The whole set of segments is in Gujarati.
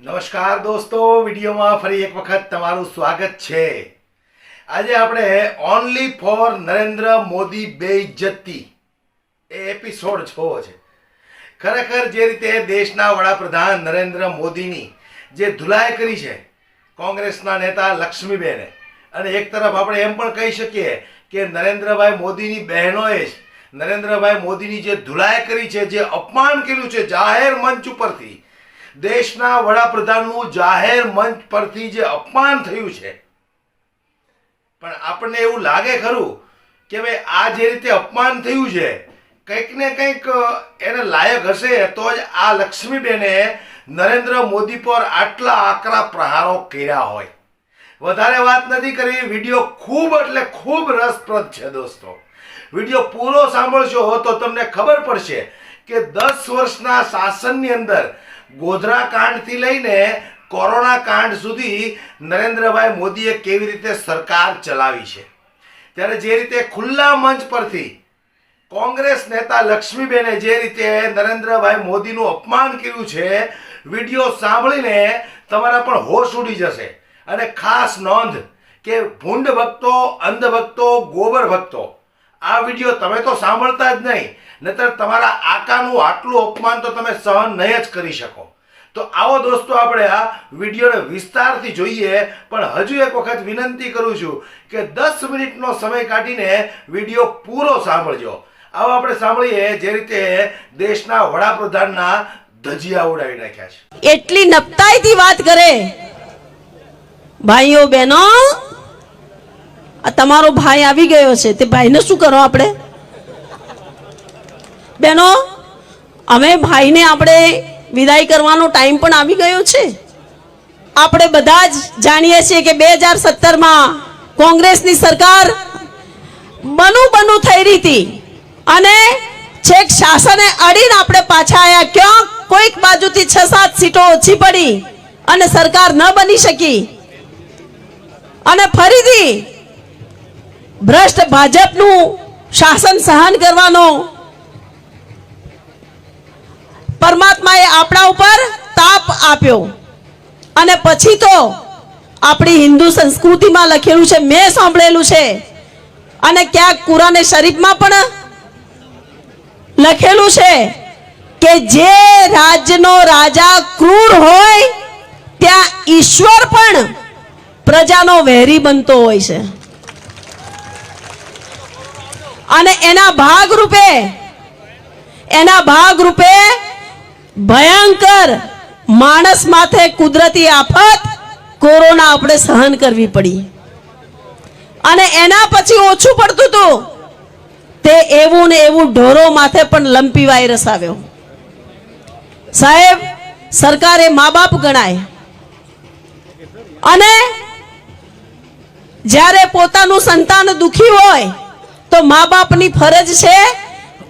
નમસ્કાર દોસ્તો, વિડીયોમાં ફરી એક વખત તમારું સ્વાગત છે. આજે આપણે ઓનલી ફોર નરેન્દ્ર મોદી બેઇજ્જતી એ એપિસોડ જોવો છે. ખરેખર જે રીતે દેશના વડાપ્રધાન નરેન્દ્ર મોદીની જે ધુલાઈ કરી છે, કોંગ્રેસના નેતા લક્ષ્મીબેને, અને એક તરફ આપણે એમ પણ કહી શકીએ કે નરેન્દ્રભાઈ મોદીની બહેનોએ જ, નરેન્દ્રભાઈ મોદીની જે ધુલાઈ કરી છે, જે અપમાન કર્યું છે, જાહેર મંચ ઉપરથી દેશના વડાપ્રધાનનું જાહેર મંચ પરથી જે અપમાન થયું છે. પણ આપણને એવું લાગે ખરું કે ભાઈ, આ જે રીતે અપમાન થયું છે, કંઈક ને કંઈક એને લાયક હશે તો જ આ લક્ષ્મીબેને નરેન્દ્ર મોદી પર આટલા આકરા પ્રહારો કર્યા હોય. વધારે વાત નથી કરી વીડિયો ખૂબ એટલે ખૂબ રસપ્રદ છે દોસ્તો. વીડિયો પૂરો સાંભળશો તો તમને ખબર પડશે કે દસ વર્ષના શાસનની અંદર ગોધરા કાંડથી લઈને કોરોના કાંડ સુધી નરેન્દ્રભાઈ મોદીએ કેવી રીતે સરકાર ચલાવી છે? ત્યારે જે રીતે ખુલ્લા મંચ પરથી કોંગ્રેસ નેતા લક્ષ્મીબેને જે રીતે નરેન્દ્રભાઈ મોદીનું અપમાન કર્યું છે, વીડિયો સાંભળીને તમારા પણ હોશ ઉડી જશે. અને ખાસ નોંધ કે ભૂંડ ભક્તો, અંધ ભક્તો, ગોબર ભક્તો, આ વીડિયો તમે તો સાંભળતા જ નહીં. નહીતર તમારા આકાનું આટલું અપમાન તો તમે સહન નહીં જ કરી શકો. તો આવો દોસ્તો આપણે આ વિડીયોને વિસ્તારથી જોઈએ, પણ હજુ એક વખત વિનંતી કરું છું કે દસ મિનિટનો સમય કાઢીને વીડિયો પૂરો સાંભળજો. આવો આપણે સાંભળીએ જે રીતે દેશના વડાપ્રધાનના ધજિયા ઉડાવી નાખ્યા છે. એટલી નપતાઈથી વાત કરે. ભાઈઓ બહેનો તમારો ભાઈ આવી ગયો છે. તે ભાઈને શું કરો આપણે? બહેનો અમે ભાઈને આપણે વિદાય કરવાનો ટાઈમ પણ આવી ગયો છે. આપણે બધા જ જાણીએ છીએ કે બે હજાર સત્તરમાં કોંગ્રેસની સરકાર બનુ બનુ થઈ રહી હતી. અને છેક શાસને અડીને આપણે પાછા આવ્યા ક્યાં કોઈક બાજુથી છ સાત સીટો ઓછી પડી અને સરકાર ન બની શકી. અને ફરીથી ભ્રષ્ટ ભાજપનું શાસન સહન કરવાનો પરમાત્માએ આપણા ઉપર તાપ આપ્યો. અને પછી તો આપણી હિન્દુ સંસ્કૃતિમાં લખેલું છે, મેં સાંભળેલું છે. અને ક્યાંક કુરાને શરીફમાં પણ લખેલું છે કે જે રાજ્યનો રાજા ક્રૂર હોય, ત્યાં ઈશ્વર પણ પ્રજાનો વહેરી બનતો હોય છે. અને એના ભાગરૂપે, એના ભાગ રૂપે ભયંકર માણસ માથે કુદરતી આફત કોરોના આપણે સહન કરવી પડી. અને એના પછી ઓછું પડતું હતું. તે એવું ને એવું ઢોરો માથે પણ લંપી વાયરસ આવ્યો. સાહેબ, સરકાર એ મા બાપ ગણાય. અને જ્યારે પોતાનું સંતાન દુખી હોય, તો મા બાપની ફરજ છે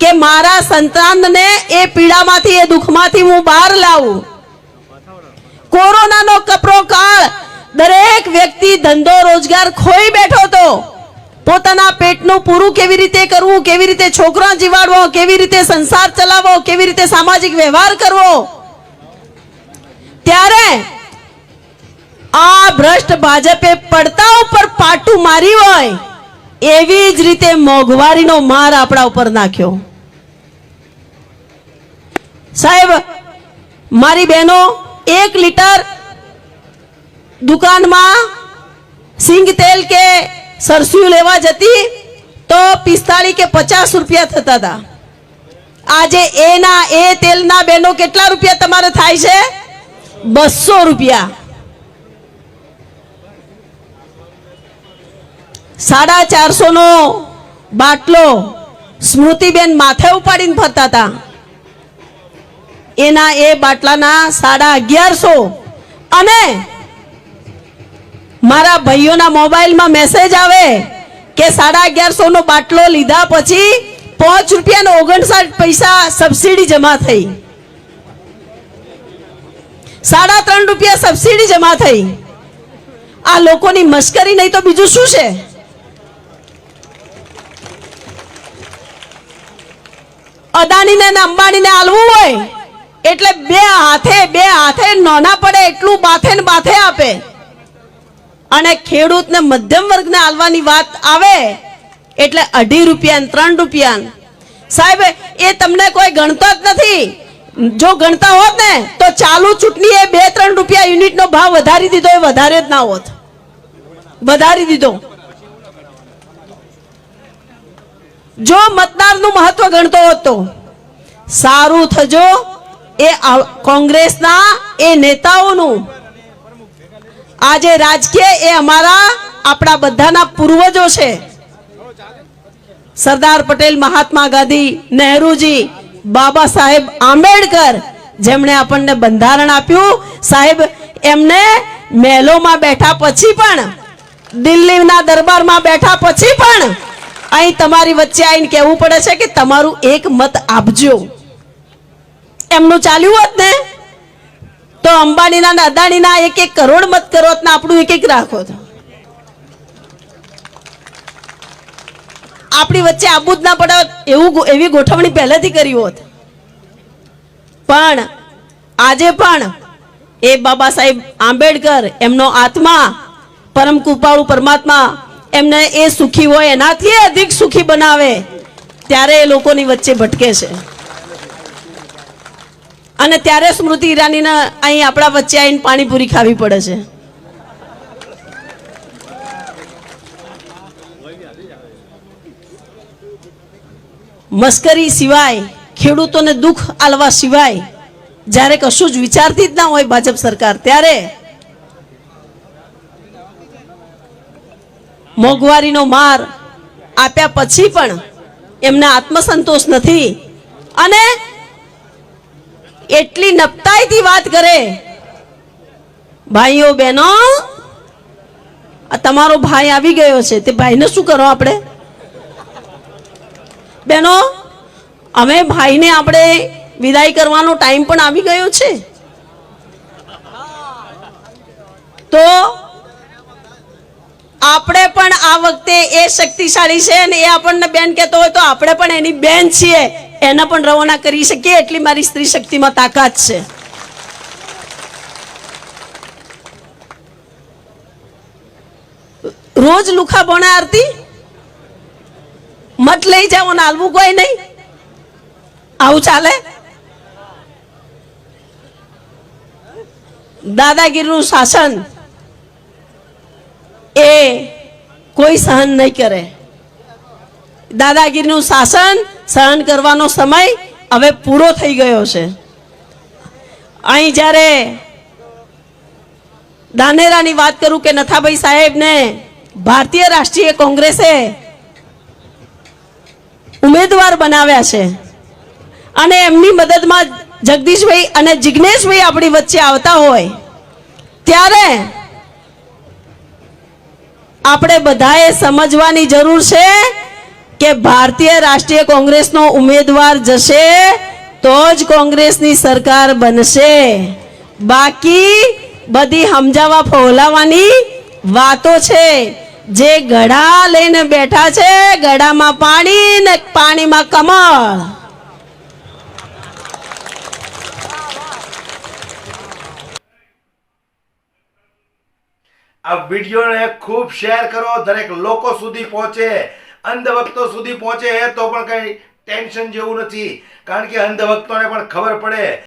કે મારા સંતાનને એ પીડામાંથી, એ દુઃખમાંથી હું બહાર લાવું. કોરોનાનો કપરો કાળ, દરેક વ્યક્તિ ધંધો, રોજગાર ખોઈ બેઠો તો પોતાના પેટનું પૂરું કેવી રીતે કરવું, કેવી રીતે છોકરા જીવાડવો, કેવી રીતે સંસાર ચલાવવો, કેવી રીતે સામાજિક વ્યવહાર કરવો. ત્યારે આ ભ્રષ્ટ ભાજપે પડતા ઉપર પાટું માર્યું હોય, એવી જ રીતે મોંઘવારીનો માર આપણા ઉપર નાખ્યો. સાહેબ, મારી બહેનો એક લીટર દુકાનમાં સિંગ તેલ કે સરસ્યું લેવા જતી તો પિસ્તાળીસ કે પચાસ રૂપિયા થતા હતા આજે એના એ તેલના બેનો કેટલા રૂપિયા તમારે થાય છે? બસો રૂપિયા. સાડા ચારસો નો બાટલો સ્મૃતિબેન માથે ઉપાડીને ફરતા હતા એના એ બાટલાના સાડા અગિયારસો. અને મારા ભાઈઓના મોબાઈલમાં મેસેજ આવે કે સાડા અગિયારસો નો બાટલો લીધા પછી પાંચ રૂપિયા ઓગણસાઠ પૈસા સબસિડી જમા થઈ. સાડા ત્રણ રૂપિયા સબસિડી જમા થઈ. આ લોકોની મશ્કરી નહીં તો બીજું શું છે? અદાણીને અંબાણીને હાલવું હોય એટલે બે હાથે બે હાથે નોના પડે એટલું બાથે ને બાથે આપે. અને ખેડૂતને મધ્યમ વર્ગને આલવાની વાત આવે એટલે અઢી રૂપિયા ત્રણ રૂપિયા સાહેબ, એ તમને કોઈ ગણતો જ નથી. જો ગણતા હોત ને, તો ચાલુ ચૂંટણીએ બે, ત્રણ રૂપિયા યુનિટનો ભાવ વધારી દીધો, એ વધારે જ ના હોત. વધારી દીધો. જો મતદારનું મહત્વ ગણતો હોત તો. સારું થજો. એ કોંગ્રેસના એ નેતાઓનું. આજે રાજકીય એ અમારા, આપણા બધાના પૂર્વજો છે. સરદાર પટેલ, મહાત્મા ગાંધી, નહેરુજી, બાબા સાહેબ આંબેડકર, જેમણે આપણને બંધારણ આપ્યું. સાહેબ, એમને મહેલોમાં બેઠા પછી પણ, દિલ્હીના દરબારમાં બેઠા પછી પણ, અહીં તમારી વચ્ચે આવીને કહેવું પડે છે કે તમારું એક મત આપજો. એમનું ચાલ્યું હોત ને, તો અંબાણીના અદાણીના એક એક કરોડ મત કરો આપણું એક એક રાખો આપણી વચ્ચે આબુ જ ના પડે એવું એવી ગોઠવણી પહેલેથી કરી હોત. પણ આજે પણ એ બાબા સાહેબ આંબેડકર, એમનો આત્મા, પરમ કૃપાળુ પરમાત્મા, એમને એ સુખી હોય, એનાથી અધિક સુખી બનાવે, ત્યારે એ લોકોની વચ્ચે ભટકે છે. અને ત્યારે સ્મૃતિ ઈરાનીને અહીં આપણા વચ્ચે આવીને પાણીપુરી ખાવી પડે છે. મસ્કરી સિવાય, ખેડૂતોને દુઃખ આલવા સિવાય, જ્યારે કશું જ વિચારતી જ ના હોય ભાજપ સરકાર, ત્યારે મોંઘવારીનો માર આપ્યા પછી પણ એમને આત્મસંતોષ નથી. અને એટલી નપતાઈથી વાત કરે. ભાઈઓ બહેનો તમારો ભાઈ આવી ગયો છે. તે ભાઈને શું કરો આપણે? બહેનો, અમે ભાઈને આપણે વિદાય કરવાનો ટાઈમ પણ આવી ગયો છે. તો આપણે પણ આ વખતે એ શક્તિશાળી છે અને એ આપણને બેન કહેતો હોય તો આપણે પણ એની બેન છીએ. એને પણ રવાના કરી શકીએ એટલી મારી સ્ત્રી શક્તિમાં તાકાત છે. રોજ લુખા બોણા આરતી, મત લઈ જાઓ ને હાલવું કોઈ નહીં. આવું ચાલે? દાદાગીરીનું શાસન એ કોઈ સહન નહીં કરે. દાદાગીરીનું શાસન સહન કરવાનો સમય હવે પૂરો થઈ ગયો છે. અહીં જ્યારે દાનેરાની વાત કરું કે નથાભાઈ સાહેબને ભારતીય રાષ્ટ્રીય કોંગ્રેસે ઉમેદવાર બનાવ્યા છે અને એમની મદદમાં જગદીશભાઈ અને જિગ્નેશભાઈ આપણી વચ્ચે આવતા હોય, ત્યારે આપણે બધાએ સમજવાની જરૂર છે કે ભારતીય રાષ્ટ્રીય કોંગ્રેસનો ઉમેદવાર જશે તો જ કોંગ્રેસની સરકાર બનશે. બાકી બધી સમજાવવા ફોલાવાની વાતો છે. જે ગળા લઈને બેઠા છે, ગળામાં પાણી ને પાણીમાં કમળ. આ વિડીયોને ખૂબ શેર કરો, દરેક લોકો સુધી પહોંચે. અંધભક્તો સુધી પહોંચે તો પણ કઈ ટેન્શન જેવું નથી. કારણ કે અંધભક્તોને પણ ખબર પડે.